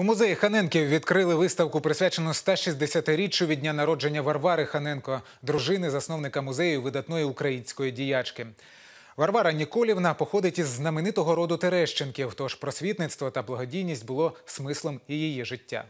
У музеї Ханенків відкрили виставку, присвячену 160-річчю від дня народження Варвари Ханенко, дружини засновника музею видатної української діячки. Варвара Ніколівна походить із знаменитого роду Терещенків, тож просвітництво та благодійність було смислом і її життя.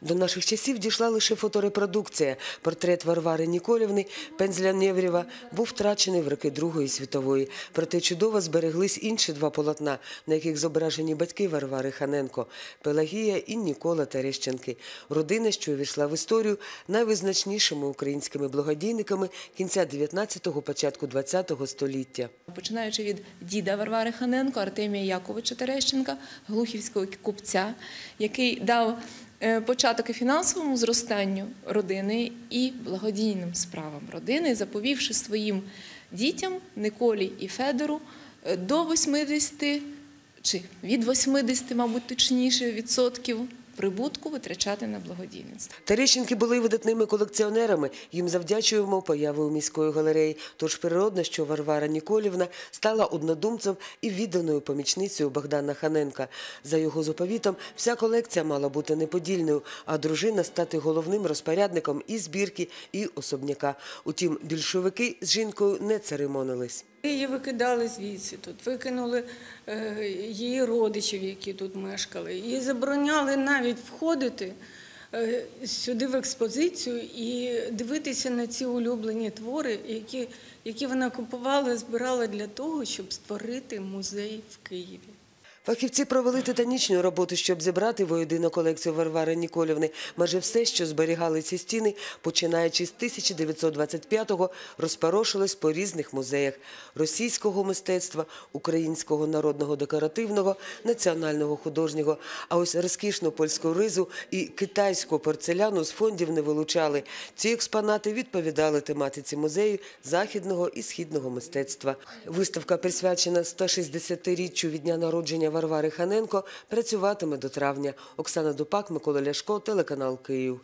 До наших часів дійшла лише фоторепродукція. Портрет Варвари Ніколівни Пензля Неврєва був втрачений в роки Другої світової. Проте чудово збереглись інші два полотна, на яких зображені батьки Варвари Ханенко – Пелагія і Нікола Терещенки. Родина, що увійшла в історію найвизначнішими українськими благодійниками кінця 19-го, початку 20-го століття. Починаючи від діда Варвари Ханенко, Артемія Яковича Терещенка, глухівського купця, який дав початок і фінансовому зростанню родини і благодійним справам родини, заповівши своїм дітям Николі і Федору е, до 80 чи від 80, мабуть, точніше, відсотків прибутку витрачати на благодійництво. Терещенки були видатними колекціонерами. Їм завдячуємо появою міської галереї. Тож природно, що Варвара Ніколівна стала однодумцем і відданою помічницею Богдана Ханенка. За його заповітом, вся колекція мала бути неподільною, а дружина стати головним розпорядником і збірки, і особняка. Утім, більшовики з жінкою не церемонились. Її викидали звідси тут, викинули е, її родичів, які тут мешкали. Її забороняли навіть входити е, сюди в експозицію і дивитися на ці улюблені твори, які, які вона купувала, збирала для того, щоб створити музей в Києві. Фахівці провели титанічну роботу, щоб зібрати воєдину колекцію Варвари Ніколівни. Майже все, що зберігали ці стіни, починаючи з 1925-го, розпорошилось по різних музеях російського мистецтва, українського народного декоративного, національного художнього. А ось розкішну польську ризу і китайську порцеляну з фондів не вилучали. Ці експонати відповідали тематиці музею західного і східного мистецтва. Виставка, присвячена 160-річчю від дня народження Варвари Ханенко, працюватиме до травня. Оксана Дупак, Микола Ляшко, телеканал Київ.